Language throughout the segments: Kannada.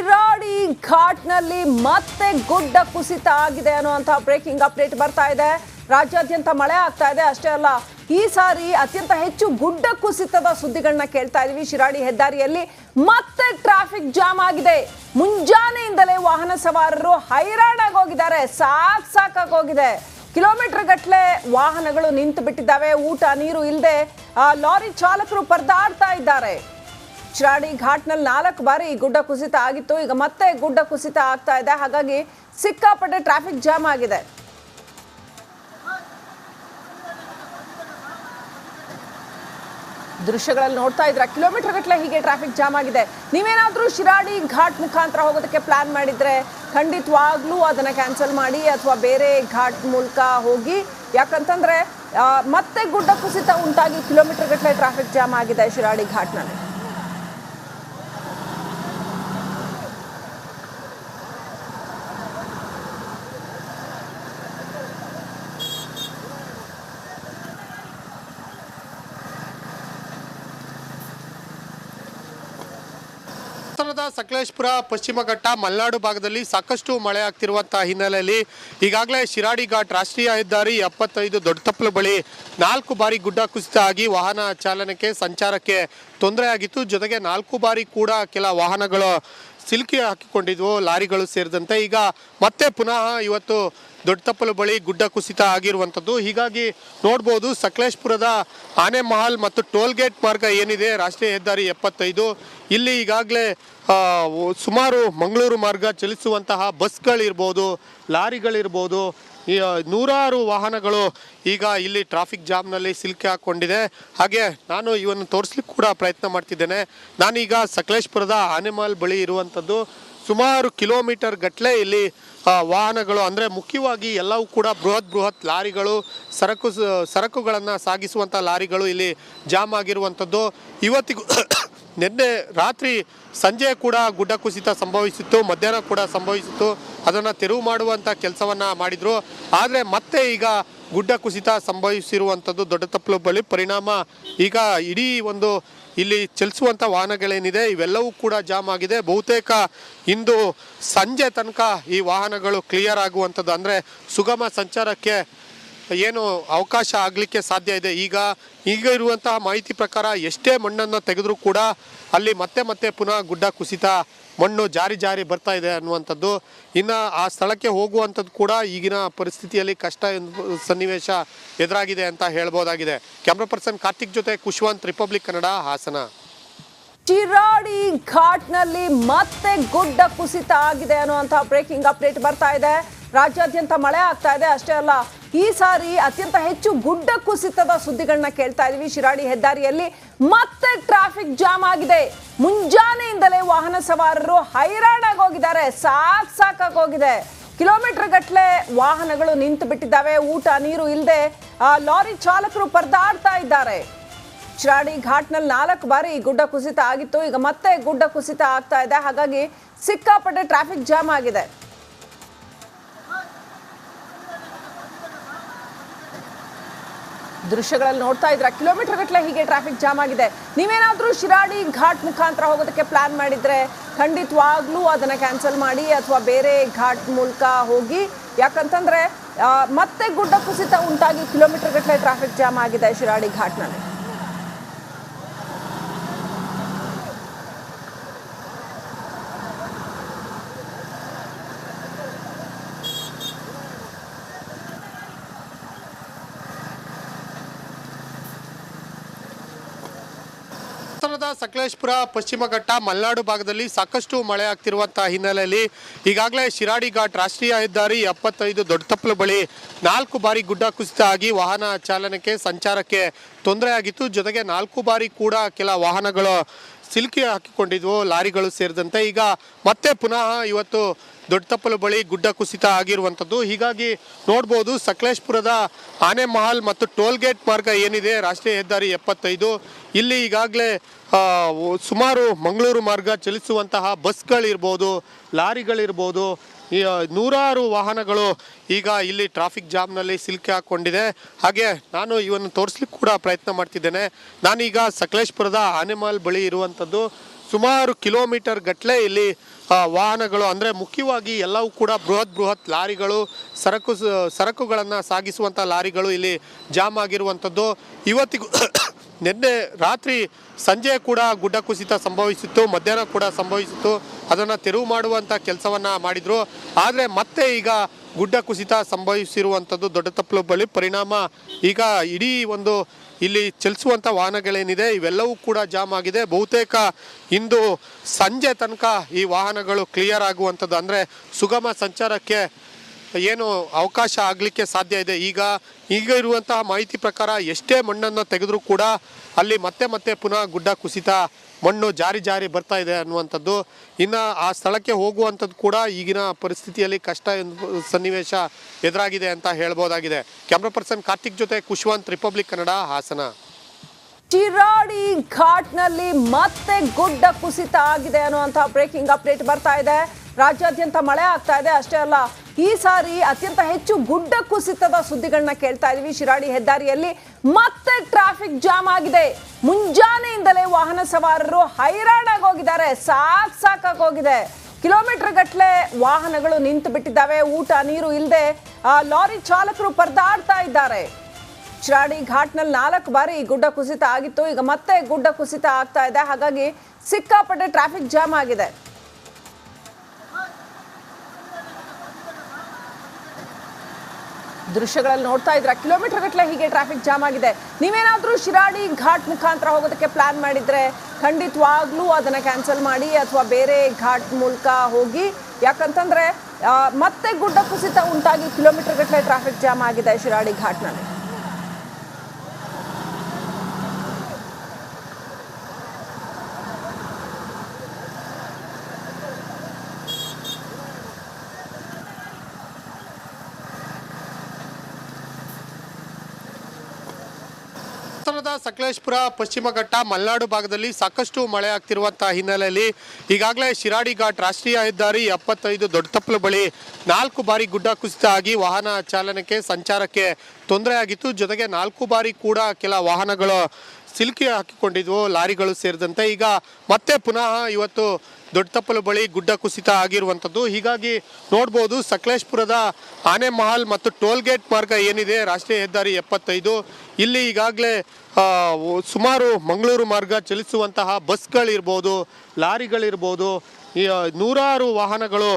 ಶಿರಾಡಿ ಘಾಟ್ನಲ್ಲಿ ಮತ್ತೆ ಗುಡ್ಡ ಕುಸಿತ ಆಗಿದೆ ಅನ್ನುವಂತಹ ಬ್ರೇಕಿಂಗ್ ಅಪ್ಡೇಟ್ ಬರ್ತಾ ಇದೆ. ರಾಜ್ಯಾದ್ಯಂತ ಮಳೆ ಆಗ್ತಾ ಇದೆ. ಅಷ್ಟೇ ಅಲ್ಲ, ಈ ಸಾರಿ ಅತ್ಯಂತ ಹೆಚ್ಚು ಗುಡ್ಡ ಕುಸಿತದ ಸುದ್ದಿಗಳನ್ನ ಕೇಳ್ತಾ ಇದೀವಿ. ಶಿರಾಡಿ ಹೆದ್ದಾರಿಯಲ್ಲಿ ಮತ್ತೆ ಟ್ರಾಫಿಕ್ ಜಾಮ್ ಆಗಿದೆ. ಮುಂಜಾನೆಯಿಂದಲೇ ವಾಹನ ಸವಾರರು ಹೈರಾಣಾಗಿ ಹೋಗಿದ್ದಾರೆ. ಸಾಕ್ ಸಾಕಾಗಿ ಹೋಗಿದೆ. ಕಿಲೋಮೀಟರ್ ಗಟ್ಟಲೆ ವಾಹನಗಳು ನಿಂತು ಬಿಟ್ಟಿದ್ದಾವೆ. ಊಟ, ನೀರು ಇಲ್ಲದೆ ಲಾರಿ ಚಾಲಕರು ಪರದಾಡ್ತಾ ಇದ್ದಾರೆ. ಶಿರಾಡಿ ಘಾಟ್ನಲ್ಲಿ ನಾಲ್ಕು ಬಾರಿ ಗುಡ್ಡ ಕುಸಿತ ಆಗಿತ್ತು. ಈಗ ಮತ್ತೆ ಗುಡ್ಡ ಕುಸಿತ ಆಗ್ತಾ ಇದೆ. ಹಾಗಾಗಿ ಸಿಕ್ಕಾಪಟ್ಟೆ ಟ್ರಾಫಿಕ್ ಜಾಮ್ ಆಗಿದೆ. ದೃಶ್ಯಗಳಲ್ಲಿ ನೋಡ್ತಾ ಇದ್ರ ಕಿಲೋಮೀಟರ್ ಗಟ್ಟಲೆ ಹೀಗೆ ಟ್ರಾಫಿಕ್ ಜಾಮ್ ಆಗಿದೆ. ನೀವೇನಾದರೂ ಶಿರಾಡಿ ಘಾಟ್ ಮುಖಾಂತರ ಹೋಗೋದಕ್ಕೆ ಪ್ಲಾನ್ ಮಾಡಿದ್ರೆ ಖಂಡಿತವಾಗ್ಲೂ ಅದನ್ನ ಕ್ಯಾನ್ಸಲ್ ಮಾಡಿ ಅಥವಾ ಬೇರೆ ಘಾಟ್ ಮೂಲಕ ಹೋಗಿ. ಯಾಕಂತಂದ್ರೆ ಮತ್ತೆ ಗುಡ್ಡ ಕುಸಿತ ಉಂಟಾಗಿ ಕಿಲೋಮೀಟರ್ ಗಟ್ಟಲೆ ಟ್ರಾಫಿಕ್ ಜಾಮ್ ಆಗಿದೆ ಶಿರಾಡಿ ಘಾಟ್ನಲ್ಲಿ. ಹಾಸನದ ಸಕಲೇಶ್ಪುರ, ಪಶ್ಚಿಮ ಘಟ್ಟ, ಮಲೆನಾಡು ಭಾಗದಲ್ಲಿ ಸಾಕಷ್ಟು ಮಳೆ ಆಗ್ತಿರುವಂತಹ ಹಿನ್ನೆಲೆಯಲ್ಲಿ ಈಗಾಗಲೇ ಶಿರಾಡಿ ಘಾಟ್ ರಾಷ್ಟ್ರೀಯ ಹೆದ್ದಾರಿ ಎಪ್ಪತ್ತೈದು ದೊಡ್ಡತಪ್ಪಲು ಬಳಿ ನಾಲ್ಕು ಬಾರಿ ಗುಡ್ಡ ಕುಸಿತ ಆಗಿ ವಾಹನ ಚಾಲನೆಗೆ ಸಂಚಾರಕ್ಕೆ ತೊಂದರೆ ಆಗಿತ್ತು. ಜೊತೆಗೆ ನಾಲ್ಕು ಬಾರಿ ಕೂಡ ಕೆಲ ವಾಹನಗಳು ಸಿಲುಕಿ ಹಾಕಿಕೊಂಡಿದ್ವು, ಲಾರಿಗಳು ಸೇರಿದಂತೆ. ಈಗ ಮತ್ತೆ ಪುನಃ ಇವತ್ತು ದೊಡ್ಡ ತಪ್ಪಲು ಬಳಿ ಗುಡ್ಡ ಕುಸಿತ ಆಗಿರುವಂಥದ್ದು. ಹೀಗಾಗಿ ನೋಡ್ಬೋದು ಸಕಲೇಶ್ಪುರದ ಆನೆಮಹಲ್ ಮತ್ತು ಟೋಲ್ಗೇಟ್ ಮಾರ್ಗ ಏನಿದೆ, ರಾಷ್ಟ್ರೀಯ ಹೆದ್ದಾರಿ ಎಪ್ಪತ್ತೈದು. ಇಲ್ಲಿ ಈಗಾಗಲೇ ಸುಮಾರು ಮಂಗಳೂರು ಮಾರ್ಗ ಚಲಿಸುವಂತಹ ಬಸ್ಗಳಿರ್ಬೋದು, ಲಾರಿಗಳಿರ್ಬೋದು ನೂರಾರು ವಾಹನಗಳು ಈಗ ಇಲ್ಲಿ ಟ್ರಾಫಿಕ್ ಜಾಮ್ನಲ್ಲಿ ಸಿಲುಕಿ ಹಾಕ್ಕೊಂಡಿದೆ ಹಾಗೆ ನಾನು ಇವನ್ನು ತೋರಿಸ್ಲಿಕ್ಕೆ ಕೂಡ ಪ್ರಯತ್ನ ಮಾಡ್ತಿದ್ದೇನೆ. ನಾನೀಗ ಸಕಲೇಶ್ಪುರದ ಆನೆಮಾಲ್ ಬಳಿ ಇರುವಂಥದ್ದು. ಸುಮಾರು ಕಿಲೋಮೀಟರ್ ಗಟ್ಟಲೆ ಇಲ್ಲಿ ವಾಹನಗಳು, ಅಂದರೆ ಮುಖ್ಯವಾಗಿ ಎಲ್ಲವೂ ಕೂಡ ಬೃಹತ್ ಬೃಹತ್ ಲಾರಿಗಳು, ಸರಕು ಸರಕುಗಳನ್ನು ಸಾಗಿಸುವಂಥ ಲಾರಿಗಳು ಇಲ್ಲಿ ಜಾಮ್ ಆಗಿರುವಂಥದ್ದು. ಇವತ್ತಿಗೂ ನಿನ್ನೆ ರಾತ್ರಿ ಸಂಜೆ ಕೂಡ ಗುಡ್ಡ ಕುಸಿತ ಸಂಭವಿಸಿತ್ತು, ಮಧ್ಯಾಹ್ನ ಕೂಡ ಸಂಭವಿಸಿತ್ತು. ಅದನ್ನು ತೆರವು ಮಾಡುವಂಥ ಕೆಲಸವನ್ನು ಮಾಡಿದರು. ಆದರೆ ಮತ್ತೆ ಈಗ ಗುಡ್ಡ ಕುಸಿತ ಸಂಭವಿಸಿರುವಂಥದ್ದು ದೊಡ್ಡ ತಪ್ಪಲು ಬಳಿ ಪರಿಣಾಮ. ಈಗ ಇಡೀ ಒಂದು ಇಲ್ಲಿ ಚಲಿಸುವಂಥ ವಾಹನಗಳೇನಿದೆ, ಇವೆಲ್ಲವೂ ಕೂಡ ಜಾಮ್ ಆಗಿದೆ. ಬಹುತೇಕ ಇಂದು ಸಂಜೆ ತನಕ ಈ ವಾಹನಗಳು ಕ್ಲಿಯರ್ ಆಗುವಂಥದ್ದು ಅಂದರೆ ಸುಗಮ ಸಂಚಾರಕ್ಕೆ ಏನು ಅವಕಾಶ ಆಗಲಿಕ್ಕೆ ಸಾಧ್ಯ ಇದೆ. ಈಗ ಈಗ ಇರುವಂತಹ ಮಾಹಿತಿ ಪ್ರಕಾರ ಎಷ್ಟೇ ಮಣ್ಣನ್ನು ತೆಗೆದರೂ ಕೂಡ ಅಲ್ಲಿ ಮತ್ತೆ ಮತ್ತೆ ಪುನಃ ಗುಡ್ಡ ಕುಸಿತ, ಮಣ್ಣು ಜಾರಿ ಜಾರಿ ಬರ್ತಾ ಇದೆ ಅನ್ನುವಂಥದ್ದು. ಇನ್ನು ಆ ಸ್ಥಳಕ್ಕೆ ಹೋಗುವಂಥದ್ದು ಕೂಡ ಈಗಿನ ಪರಿಸ್ಥಿತಿಯಲ್ಲಿ ಕಷ್ಟ ಸನ್ನಿವೇಶ ಎದುರಾಗಿದೆ ಅಂತ ಹೇಳ್ಬೋದಾಗಿದೆ. ಕ್ಯಾಮ್ರಾ ಪರ್ಸನ್ ಕಾರ್ತಿಕ್ ಜೊತೆ ಕುಶ್ವಂತ್, ರಿಪಬ್ಲಿಕ್ ಕನ್ನಡ, ಹಾಸನ. ಶಿರಾಡಿ ಘಾಟ್ನಲ್ಲಿ ಮತ್ತೆ ಗುಡ್ಡ ಕುಸಿತ ಆಗಿದೆ ಅನ್ನುವಂತಹ ಬ್ರೇಕಿಂಗ್ ಅಪ್ಡೇಟ್ ಬರ್ತಾ ಇದೆ. ರಾಜ್ಯಾದ್ಯಂತ ಮಳೆ ಆಗ್ತಾ ಇದೆ. ಅಷ್ಟೇ ಅಲ್ಲ, ಈ ಸಾರಿ ಅತ್ಯಂತ ಹೆಚ್ಚು ಗುಡ್ಡ ಕುಸಿತದ ಸುದ್ದಿಗಳನ್ನ ಕೇಳ್ತಾ ಇದೀವಿ. ಶಿರಾಡಿ ಹೆದ್ದಾರಿಯಲ್ಲಿ ಮತ್ತೆ ಟ್ರಾಫಿಕ್ ಜಾಮ್ ಆಗಿದೆ. ಮುಂಜಾನೆಯಿಂದಲೇ ವಾಹನ ಸವಾರರು ಹೈರಾಣಾಗಿ ಹೋಗಿದ್ದಾರೆ. ಸಾಕ್ ಹೋಗಿದೆ. ಕಿಲೋಮೀಟರ್ ಗಟ್ಟಲೆ ವಾಹನಗಳು ನಿಂತು ಬಿಟ್ಟಿದ್ದಾವೆ. ಊಟ, ನೀರು ಇಲ್ಲದೆ ಲಾರಿ ಚಾಲಕರು ಪರದಾಡ್ತಾ ಇದ್ದಾರೆ. ಶಿರಾಡಿ ಘಾಟ್ನಲ್ಲಿ ನಾಲ್ಕು ಬಾರಿ ಗುಡ್ಡ ಕುಸಿತ ಆಗಿತ್ತು. ಈಗ ಮತ್ತೆ ಗುಡ್ಡ ಕುಸಿತ ಆಗ್ತಾ ಇದೆ. ಹಾಗಾಗಿ ಸಿಕ್ಕಾಪಟ್ಟೆ ಟ್ರಾಫಿಕ್ ಜಾಮ್ ಆಗಿದೆ. ದೃಶ್ಯಗಳಲ್ಲಿ ನೋಡ್ತಾ ಇದ್ರ ಕಿಲೋಮೀಟರ್ ಗಟ್ಟಲೆ ಹೀಗೆ ಟ್ರಾಫಿಕ್ ಜಾಮ್ ಆಗಿದೆ. ನೀವೇನಾದರೂ ಶಿರಾಡಿ ಘಾಟ್ ಮುಖಾಂತರ ಹೋಗೋದಕ್ಕೆ ಪ್ಲಾನ್ ಮಾಡಿದ್ರೆ ಖಂಡಿತವಾಗ್ಲೂ ಅದನ್ನ ಕ್ಯಾನ್ಸಲ್ ಮಾಡಿ ಅಥವಾ ಬೇರೆ ಘಾಟ್ ಮೂಲಕ ಹೋಗಿ, ಯಾಕಂತಂದ್ರೆ ಮತ್ತೆ ಗುಡ್ಡ ಕುಸಿತ ಉಂಟಾಗಿ ಕಿಲೋಮೀಟರ್ ಗಟ್ಟಲೆ ಟ್ರಾಫಿಕ್ ಜಾಮ್ ಆಗಿದೆ ಶಿರಾಡಿ ಘಾಟ್ನಲ್ಲಿ. ಹಾಸನದ ಸಕಲೇಶ್ಪುರ, ಪಶ್ಚಿಮ ಘಟ್ಟ, ಮಲೆನಾಡು ಭಾಗದಲ್ಲಿ ಸಾಕಷ್ಟು ಮಳೆ ಆಗ್ತಿರುವಂತಹ ಹಿನ್ನೆಲೆಯಲ್ಲಿ ಈಗಾಗಲೇ ಶಿರಾಡಿ ಘಾಟ್ ರಾಷ್ಟ್ರೀಯ ಹೆದ್ದಾರಿ ಎಪ್ಪತ್ತೈದು ದೊಡ್ಡತಪ್ಪಲು ಬಳಿ ನಾಲ್ಕು ಬಾರಿ ಗುಡ್ಡ ಕುಸಿತ ಆಗಿ ವಾಹನ ಚಾಲನೆಗೆ, ಸಂಚಾರಕ್ಕೆ ತೊಂದರೆ ಆಗಿತ್ತು ಜೊತೆಗೆ ನಾಲ್ಕು ಬಾರಿ ಕೂಡ ಕೆಲ ವಾಹನಗಳು ಸಿಲುಕಿ ಹಾಕಿಕೊಂಡಿದ್ವು, ಲಾರಿಗಳು ಸೇರಿದಂತೆ. ಈಗ ಮತ್ತೆ ಪುನಃ ಇವತ್ತು ದೊಡ್ಡ ತಪ್ಪಲು ಬಳಿ ಗುಡ್ಡ ಕುಸಿತ ಆಗಿರುವಂಥದ್ದು. ಹೀಗಾಗಿ ನೋಡ್ಬೋದು ಸಕಲೇಶ್ಪುರದ ಆನೆಮಹಲ್ ಮತ್ತು ಟೋಲ್ ಗೇಟ್ ಮಾರ್ಗ ಏನಿದೆ, ರಾಷ್ಟ್ರೀಯ ಹೆದ್ದಾರಿ ಎಪ್ಪತ್ತೈದು. ಇಲ್ಲಿ ಈಗಾಗಲೇ ಸುಮಾರು ಮಂಗಳೂರು ಮಾರ್ಗ ಚಲಿಸುವಂತಹ ಬಸ್ಗಳಿರ್ಬೋದು, ಲಾರಿಗಳಿರ್ಬೋದು ನೂರಾರು ವಾಹನಗಳು ಈಗ ಇಲ್ಲಿ ಟ್ರಾಫಿಕ್ ಜಾಮ್ನಲ್ಲಿ ಸಿಲುಕಿ ಹಾಕೊಂಡಿದೆ. ಹಾಗೆ ನಾನು ಇವನ್ನು ತೋರಿಸ್ಲಿಕ್ಕೆ ಕೂಡ ಪ್ರಯತ್ನ ಮಾಡ್ತಿದ್ದೇನೆ. ನಾನೀಗ ಸಕಲೇಶ್ಪುರದ ಆನೆಮಾಲ್ ಬಳಿ ಇರುವಂಥದ್ದು. ಸುಮಾರು ಕಿಲೋಮೀಟರ್ ಗಟ್ಟಲೆ ಇಲ್ಲಿ ವಾಹನಗಳು, ಅಂದರೆ ಮುಖ್ಯವಾಗಿ ಎಲ್ಲವೂ ಕೂಡ ಬೃಹತ್ ಬೃಹತ್ ಲಾರಿಗಳು, ಸರಕು ಸರಕುಗಳನ್ನು ಸಾಗಿಸುವಂಥ ಲಾರಿಗಳು ಇಲ್ಲಿ ಜಾಮ್ ಆಗಿರುವಂಥದ್ದು. ಇವತ್ತಿಗೂ ನಿನ್ನೆ ರಾತ್ರಿ ಸಂಜೆ ಕೂಡ ಗುಡ್ಡ ಕುಸಿತ ಸಂಭವಿಸಿತ್ತು, ಮಧ್ಯಾಹ್ನ ಕೂಡ ಸಂಭವಿಸಿತ್ತು. ಅದನ್ನು ತೆರವು ಮಾಡುವಂಥ ಕೆಲಸವನ್ನು ಮಾಡಿದರು. ಆದರೆ ಮತ್ತೆ ಈಗ ಗುಡ್ಡ ಕುಸಿತ ಸಂಭವಿಸಿರುವಂಥದ್ದು ದೊಡ್ಡ ತಪ್ಪಲು ಬಳಿ ಪರಿಣಾಮ ಈಗ ಇಡೀ ಒಂದು ಇಲ್ಲಿ ಚಲಿಸುವಂಥ ವಾಹನಗಳೇನಿದೆ, ಇವೆಲ್ಲವೂ ಕೂಡ ಜಾಮ್ ಆಗಿದೆ. ಬಹುತೇಕ ಇಂದು ಸಂಜೆ ತನಕ ಈ ವಾಹನಗಳು ಕ್ಲಿಯರ್ ಆಗುವಂಥದ್ದು ಅಂದರೆ ಸುಗಮ ಸಂಚಾರಕ್ಕೆ ಏನು ಅವಕಾಶ ಆಗಲಿಕ್ಕೆ ಸಾಧ್ಯ ಇದೆ. ಈಗ ಈಗ ಇರುವಂತಹ ಮಾಹಿತಿ ಪ್ರಕಾರ ಎಷ್ಟೇ ಮಣ್ಣನ್ನು ತೆಗೆದರೂ ಕೂಡ ಅಲ್ಲಿ ಮತ್ತೆ ಮತ್ತೆ ಪುನಃ ಗುಡ್ಡ ಕುಸಿತ, ಮಣ್ಣು ಜಾರಿ ಜಾರಿ ಬರ್ತಾ ಇದೆ ಅನ್ನುವಂಥದ್ದು. ಇನ್ನು ಆ ಸ್ಥಳಕ್ಕೆ ಹೋಗುವಂಥದ್ದು ಕೂಡ ಈಗಿನ ಪರಿಸ್ಥಿತಿಯಲ್ಲಿ ಕಷ್ಟ ಸನ್ನಿವೇಶ ಎದುರಾಗಿದೆ ಅಂತ ಹೇಳ್ಬೋದಾಗಿದೆ. ಕ್ಯಾಮ್ರಾ ಪರ್ಸನ್ ಕಾರ್ತಿಕ್ ಜೊತೆ ಕುಶ್ವಂತ್, ರಿಪಬ್ಲಿಕ್ ಕನ್ನಡ, ಹಾಸನ. ಚಿರಾಡಿ ಘಾಟ್ನಲ್ಲಿ ಮತ್ತೆ ಗುಡ್ಡ ಕುಸಿತ ಆಗಿದೆ ಅನ್ನುವಂತಹ ಬ್ರೇಕಿಂಗ್ ಅಪ್ಡೇಟ್ ಬರ್ತಾ ಇದೆ. ರಾಜ್ಯಾದ್ಯಂತ ಮಳೆ ಆಗ್ತಾ ಇದೆ. ಅಷ್ಟೇ ಅಲ್ಲ ಈ ಸಾರಿ ಅತ್ಯಂತ ಹೆಚ್ಚು ಗುಡ್ಡ ಕುಸಿತದ ಸುದ್ದಿಗಳನ್ನ ಕೇಳ್ತಾ ಇದೀವಿ ಶಿರಾಡಿ ಹೆದ್ದಾರಿಯಲ್ಲಿ ಮತ್ತೆ ಟ್ರಾಫಿಕ್ ಜಾಮ್ ಆಗಿದೆ. ಮುಂಜಾನೆಯಿಂದಲೇ ವಾಹನ ಸವಾರರು ಹೈರಾಣಾಗಿ ಹೋಗಿದ್ದಾರೆ. ಸಾಕ್ ಸಾಕಾಗಿ ಹೋಗಿದೆ. ಕಿಲೋಮೀಟರ್ ಗಟ್ಟಲೆ ವಾಹನಗಳು ನಿಂತು ಬಿಟ್ಟಿದ್ದಾವೆ. ಊಟ, ನೀರು ಇಲ್ಲದೆ ಲಾರಿ ಚಾಲಕರು ಪರದಾಡ್ತಾ ಇದ್ದಾರೆ. ಶಿರಾಡಿ ಘಾಟ್ನಲ್ಲಿ ನಾಲ್ಕು ಬಾರಿ ಗುಡ್ಡ ಕುಸಿತ ಆಗಿತ್ತು. ಈಗ ಮತ್ತೆ ಗುಡ್ಡ ಕುಸಿತ ಆಗ್ತಾ ಇದೆ. ಹಾಗಾಗಿ ಸಿಕ್ಕಾಪಟ್ಟೆ ಟ್ರಾಫಿಕ್ ಜಾಮ್ ಆಗಿದೆ. ದೃಶ್ಯಗಳಲ್ಲಿ ನೋಡ್ತಾ ಇದ್ರ ಕಿಲೋಮೀಟರ್ ಗಟ್ಟಲೆ ಹೀಗೆ ಟ್ರಾಫಿಕ್ ಜಾಮ್ ಆಗಿದೆ. ನೀವೇನಾದರೂ ಶಿರಾಡಿ ಘಾಟ್ ಮುಖಾಂತರ ಹೋಗೋದಕ್ಕೆ ಪ್ಲಾನ್ ಮಾಡಿದ್ರೆ ಖಂಡಿತವಾಗ್ಲೂ ಅದನ್ನ ಕ್ಯಾನ್ಸಲ್ ಮಾಡಿ ಅಥವಾ ಬೇರೆ ಘಾಟ್ ಮೂಲಕ ಹೋಗಿ, ಯಾಕಂತಂದ್ರೆ ಮತ್ತೆ ಗುಡ್ಡ ಕುಸಿತ ಉಂಟಾಗಿ ಕಿಲೋಮೀಟರ್ ಗಟ್ಟಲೆ ಟ್ರಾಫಿಕ್ ಜಾಮ್ ಆಗಿದೆ ಶಿರಾಡಿ ಘಾಟ್ನಲ್ಲಿ. ಹಾಸನದ ಸಕಲೇಶ್ಪುರ, ಪಶ್ಚಿಮ ಘಟ್ಟ, ಮಲೆನಾಡು ಭಾಗದಲ್ಲಿ ಸಾಕಷ್ಟು ಮಳೆ ಆಗ್ತಿರುವಂತಹ ಹಿನ್ನೆಲೆಯಲ್ಲಿ ಈಗಾಗಲೇ ಶಿರಾಡಿ ಘಾಟ್ ರಾಷ್ಟ್ರೀಯ ಹೆದ್ದಾರಿ ಎಪ್ಪತ್ತೈದು ದೊಡ್ಡತಪ್ಪಲು ಬಳಿ ನಾಲ್ಕು ಬಾರಿ ಗುಡ್ಡ ಕುಸಿತ ಆಗಿ ವಾಹನ ಚಾಲನೆಗೆ ಸಂಚಾರಕ್ಕೆ ತೊಂದರೆ ಆಗಿತ್ತು. ಜೊತೆಗೆ ನಾಲ್ಕು ಬಾರಿ ಕೂಡ ಕೆಲ ವಾಹನಗಳು ಸಿಲುಕಿ ಹಾಕಿಕೊಂಡಿದ್ವು, ಲಾರಿಗಳು ಸೇರಿದಂತೆ. ಈಗ ಮತ್ತೆ ಪುನಃ ಇವತ್ತು ದೊಡ್ಡತಪ್ಪಲು ಬಳಿ ಗುಡ್ಡ ಕುಸಿತ ಆಗಿರುವಂಥದ್ದು. ಹೀಗಾಗಿ ನೋಡ್ಬೋದು ಸಕಲೇಶ್ಪುರದ ಆನೆ ಮಹಲ್ ಮತ್ತು ಟೋಲ್ ಗೇಟ್ ಮಾರ್ಗ ಏನಿದೆ? ರಾಷ್ಟ್ರೀಯ ಹೆದ್ದಾರಿ ಎಪ್ಪತ್ತೈದು. ಇಲ್ಲಿ ಈಗಾಗಲೇ ಸುಮಾರು ಮಂಗಳೂರು ಮಾರ್ಗ ಚಲಿಸುವಂತಹ ಬಸ್ಗಳಿರ್ಬೋದು, ಲಾರಿಗಳಿರ್ಬೋದು ನೂರಾರು ವಾಹನಗಳು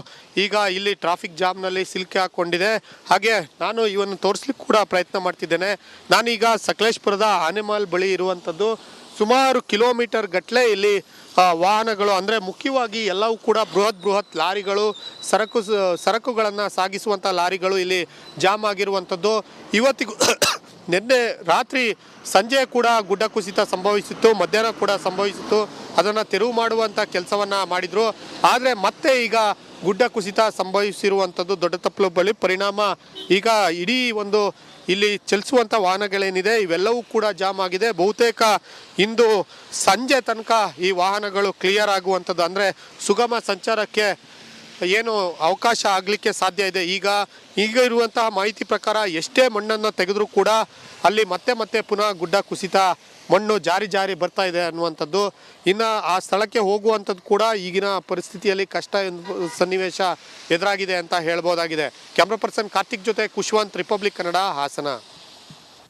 ಈಗ ಇಲ್ಲಿ ಟ್ರಾಫಿಕ್ ಜಾಮ್ನಲ್ಲಿ ಸಿಲುಕಿ ಹಾಕ್ಕೊಂಡಿದೆ ಹಾಗೆ ನಾನು ಇವನ್ನು ತೋರಿಸ್ಲಿಕ್ಕೆ ಕೂಡ ಪ್ರಯತ್ನ ಮಾಡ್ತಿದ್ದೇನೆ. ನಾನೀಗ ಸಕಲೇಶ್ಪುರದ ಆನೆಮಹಲ್ ಬಳಿ ಇರುವಂಥದ್ದು. ಸುಮಾರು ಕಿಲೋಮೀಟರ್ ಗಟ್ಟಲೆ ಇಲ್ಲಿ ವಾಹನಗಳು, ಅಂದರೆ ಮುಖ್ಯವಾಗಿ ಎಲ್ಲವೂ ಕೂಡ ಬೃಹತ್ ಬೃಹತ್ ಲಾರಿಗಳು, ಸರಕು ಸರಕುಗಳನ್ನು ಸಾಗಿಸುವಂಥ ಲಾರಿಗಳು ಇಲ್ಲಿ ಜಾಮ್ ಆಗಿರುವಂಥದ್ದು. ಇವತ್ತಿಗೂ ನಿನ್ನೆ ರಾತ್ರಿ ಸಂಜೆ ಕೂಡ ಗುಡ್ಡ ಕುಸಿತ ಸಂಭವಿಸಿತ್ತು, ಮಧ್ಯಾಹ್ನ ಕೂಡ ಸಂಭವಿಸಿತ್ತು. ಅದನ್ನು ತೆರವು ಮಾಡುವಂಥ ಕೆಲಸವನ್ನು ಮಾಡಿದರು. ಆದರೆ ಮತ್ತೆ ಈಗ ಗುಡ್ಡ ಕುಸಿತ ಸಂಭವಿಸಿರುವಂಥದ್ದು ದೊಡ್ಡ ತಪ್ಪಲು ಬಳಿ ಪರಿಣಾಮ. ಈಗ ಇಡೀ ಒಂದು ಇಲ್ಲಿ ಚಲಿಸುವಂಥ ವಾಹನಗಳೇನಿದೆ, ಇವೆಲ್ಲವೂ ಕೂಡ ಜಾಮ್ ಆಗಿದೆ. ಬಹುತೇಕ ಇಂದು ಸಂಜೆ ತನಕ ಈ ವಾಹನಗಳು ಕ್ಲಿಯರ್ ಆಗುವಂಥದ್ದು ಅಂದರೆ ಸುಗಮ ಸಂಚಾರಕ್ಕೆ ಏನು ಅವಕಾಶ ಆಗಲಿಕ್ಕೆ ಸಾಧ್ಯ ಇದೆ. ಈಗ ಈಗ ಇರುವಂತಹ ಮಾಹಿತಿ ಪ್ರಕಾರ ಎಷ್ಟೇ ಮಣ್ಣನ್ನು ತೆಗೆದರೂ ಕೂಡ ಅಲ್ಲಿ ಮತ್ತೆ ಮತ್ತೆ ಪುನಃ ಗುಡ್ಡ ಕುಸಿತ, ಮಣ್ಣು ಜಾರಿ ಜಾರಿ ಬರ್ತಾ ಇದೆ ಅನ್ನುವಂಥದ್ದು. ಇನ್ನು ಆ ಸ್ಥಳಕ್ಕೆ ಹೋಗುವಂಥದ್ದು ಕೂಡ ಈಗಿನ ಪರಿಸ್ಥಿತಿಯಲ್ಲಿ ಕಷ್ಟ ಸನ್ನಿವೇಶ ಎದುರಾಗಿದೆ ಅಂತ ಹೇಳ್ಬೋದಾಗಿದೆ. ಕ್ಯಾಮ್ರಾ ಪರ್ಸನ್ ಕಾರ್ತಿಕ್ ಜೊತೆ ಕುಶ್ವಂತ್, ರಿಪಬ್ಲಿಕ್ ಕನ್ನಡ ಹಾಸನ.